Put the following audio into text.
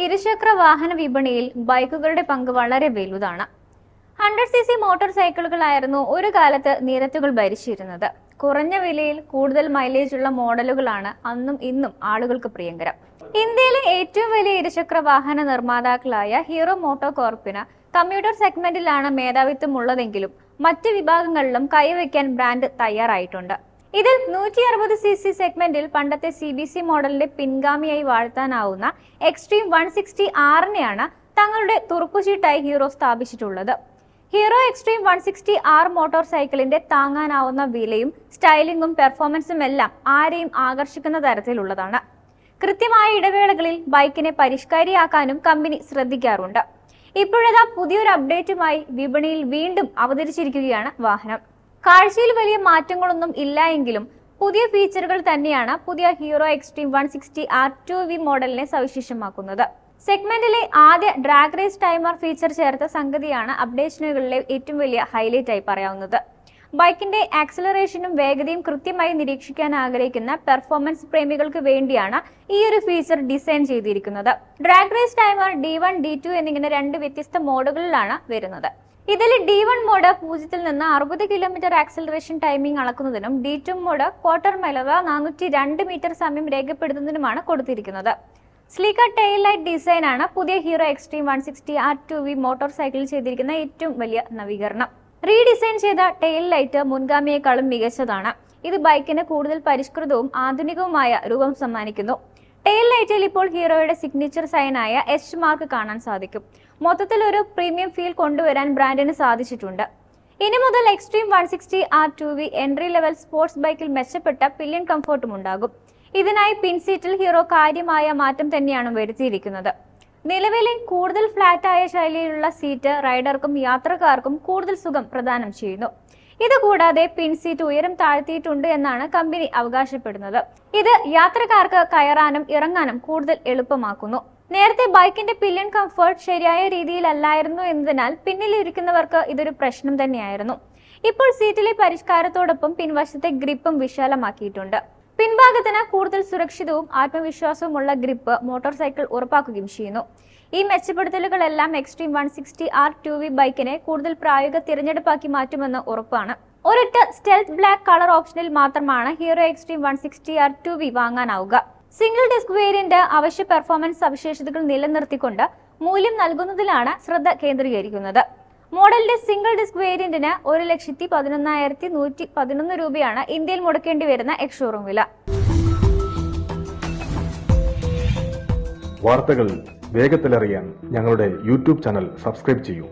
ഇരുചക്ര വാഹന വിപണിയിൽ ബൈക്കുകളുടെ പങ്ക് വളരെ വലുതാണ്. ഹൺഡ്രഡ് സി സി മോട്ടോർ സൈക്കിളുകളായിരുന്നു ഒരു കാലത്ത് നിരത്തുകൾ ഭരിച്ചിരുന്നത്. കുറഞ്ഞ വിലയിൽ കൂടുതൽ മൈലേജ് ഉള്ള മോഡലുകളാണ് അന്നും ഇന്നും ആളുകൾക്ക് പ്രിയങ്കരം. ഇന്ത്യയിലെ ഏറ്റവും വലിയ ഇരുചക്ര വാഹന നിർമ്മാതാക്കളായ ഹീറോ മോട്ടോ കോർപ്പിന് കമ്പ്യൂട്ടർ സെഗ്മെന്റിലാണ് മേധാവിത്വം ഉള്ളതെങ്കിലും മറ്റ് വിഭാഗങ്ങളിലും കൈവയ്ക്കാൻ ബ്രാൻഡ് തയ്യാറായിട്ടുണ്ട്. ഇതിൽ നൂറ്റി അറുപത് സി സി സെഗ്മെന്റിൽ പണ്ടത്തെ സി ബി സി മോഡലിന്റെ പിൻഗാമിയായി വാഴ്ത്താനാവുന്ന എക്സ്ട്രീം വൺ സിക്സ്റ്റി ആറിനെയാണ് തങ്ങളുടെ തുറക്കുചീട്ടായി Hero സ്ഥാപിച്ചിട്ടുള്ളത്. Hero Xtreme one sixty R motor സൈക്കിളിന്റെ താങ്ങാനാവുന്ന വിലയും സ്റ്റൈലിംഗും പെർഫോമൻസും എല്ലാം ആരെയും ആകർഷിക്കുന്ന തരത്തിലുള്ളതാണ്. കൃത്യമായ ഇടവേളകളിൽ ബൈക്കിനെ പരിഷ്കാരിയാക്കാനും കമ്പനി ശ്രദ്ധിക്കാറുണ്ട്. ഇപ്പോഴതാ പുതിയൊരു അപ്ഡേറ്റുമായി വിപണിയിൽ വീണ്ടും അവതരിച്ചിരിക്കുകയാണ് വാഹനം. കാഴ്ചയിൽ വലിയ മാറ്റങ്ങളൊന്നും ഇല്ല എങ്കിലും പുതിയ ഫീച്ചറുകൾ തന്നെയാണ് പുതിയ Hero Xtreme one sixty R two V മോഡലിനെ സവിശേഷമാക്കുന്നത്. സെഗ്മെന്റിലെ ആദ്യ ഡ്രാഗ് റേസ് ടൈമർ ഫീച്ചർ ചേർത്ത സംഗതിയാണ് അപ്ഡേഷനുകളിലെ ഏറ്റവും വലിയ ഹൈലൈറ്റ് ആയി പറയാവുന്നത്. ബൈക്കിന്റെ ആക്സലറേഷനും വേഗതയും കൃത്യമായി നിരീക്ഷിക്കാൻ ആഗ്രഹിക്കുന്ന പെർഫോമൻസ് പ്രേമികൾക്ക് വേണ്ടിയാണ് ഈ ഒരു ഫീച്ചർ ഡിസൈൻ ചെയ്തിരിക്കുന്നത്. Drag race timer D one D two എന്നിങ്ങനെ രണ്ട് വ്യത്യസ്ത മോഡുകളിലാണ് വരുന്നത്. ഇതിൽ ഡി വൺ മോഡ് പൂജ്യത്തിൽ നിന്ന് അറുപത് കിലോമീറ്റർ ആക്സലറേഷൻ ടൈമിംഗ് അളക്കുന്നതിനും ഡി ടു മോഡ് ക്വാർട്ടർ മൈലവ നാനൂറ്റി രണ്ട് മീറ്റർ സമയം രേഖപ്പെടുത്തുന്നതിനുമാണ് കൊടുത്തിരിക്കുന്നത്. സ്ലീക്കർ ടെയിൽ ലൈറ്റ് ഡിസൈൻ ആണ് പുതിയ Hero Xtreme one sixty R two V motor സൈക്കിളിൽ ചെയ്തിരിക്കുന്ന ഏറ്റവും വലിയ നവീകരണം. റീഡിസൈൻ ചെയ്ത ടെയിൽ ലൈറ്റ് മുൻഗാമിയേക്കാളും മികച്ചതാണ്. ഇത് ബൈക്കിന് കൂടുതൽ പരിഷ്കൃതവും ആധുനികവുമായ രൂപം സമ്മാനിക്കുന്നു. ടെയിൽ ലൈറ്റിൽ ഇപ്പോൾ ഹീറോയുടെ സിഗ്നേച്ചർ സൈനായ എച്ച് മാർക്ക് കാണാൻ സാധിക്കും. മൊത്തത്തിൽ ഒരു പ്രീമിയം ഫീൽ കൊണ്ടുവരാൻ ബ്രാൻഡിന് സാധിച്ചിട്ടുണ്ട്. ഇനി മുതൽ Xtreme one sixty R two V entry level sports ബൈക്കിൽ മെച്ചപ്പെട്ട പില്യൺ കംഫർട്ടും ഉണ്ടാകും. ഇതിനായി പിൻസീറ്റിൽ ഹീറോ കാര്യമായ മാറ്റം തന്നെയാണ് വരുത്തിയിരിക്കുന്നത്. നിലവിലെ കൂടുതൽ ഫ്ലാറ്റായ ശൈലിയിലുള്ള സീറ്റ് റൈഡർക്കും യാത്രക്കാർക്കും കൂടുതൽ സുഖം പ്രദാനം ചെയ്യുന്നു. ഇതുകൂടാതെ പിൻസീറ്റ് ഉയരം താഴ്ത്തിയിട്ടുണ്ട് എന്നാണ് കമ്പനി അവകാശപ്പെടുന്നത്. ഇത് യാത്രക്കാർക്ക് കയറാനും ഇറങ്ങാനും കൂടുതൽ എളുപ്പമാക്കുന്നു. നേരത്തെ ബൈക്കിന്റെ പില്ലൻ കംഫർട്ട് ശരിയായ രീതിയിലല്ലായിരുന്നു എന്നതിനാൽ പിന്നിലിരിക്കുന്നവർക്ക് ഇതൊരു പ്രശ്നം തന്നെയായിരുന്നു. ഇപ്പോൾ സീറ്റിലെ പരിഷ്കാരത്തോടൊപ്പം പിൻവശത്തെ ഗ്രിപ്പും വിശാലമാക്കിയിട്ടുണ്ട്. പിൻഭാഗത്തിന് കൂടുതൽ സുരക്ഷിതവും ആത്മവിശ്വാസവുമുള്ള ഗ്രിപ്പ് മോട്ടോർ സൈക്കിൾ ഉറപ്പാക്കുകയും ചെയ്യുന്നു. ഈ മെച്ചപ്പെടുത്തലുകളെല്ലാം Xtreme one sixty R two V ബൈക്കിനെ കൂടുതൽ പ്രായോഗിക തിരഞ്ഞെടുപ്പാക്കി മാറ്റുമെന്ന് ഉറപ്പാണ്. ഒരൊറ്റ സ്റ്റെൽത്ത് ബ്ലാക്ക് കളർ ഓപ്ഷനിൽ മാത്രമാണ് Hero Xtreme one sixty R two V വാങ്ങാനാവുക. Single disc variant അവശ്യ പെർഫോമൻസ് സവിശേഷതകൾ നിലനിർത്തിക്കൊണ്ട് മൂല്യം നൽകുന്നതിലാണ് ശ്രദ്ധ കേന്ദ്രീകരിക്കുന്നത്. മോഡലിന്റെ സിംഗിൾ ഡിസ്ക് വേരിയന്റിന് ഒരു ലക്ഷത്തി പതിനൊന്നായിരത്തി നൂറ്റി പതിനൊന്ന് രൂപയാണ് ഇന്ത്യയിൽ മുടക്കേണ്ടി വരുന്ന എക്സ്ഷോറൂം വില. വാർത്തകൾ വേഗത്തിലറിയാൻ ഞങ്ങളുടെ യൂട്യൂബ് ചാനൽ സബ്സ്ക്രൈബ് ചെയ്യൂ.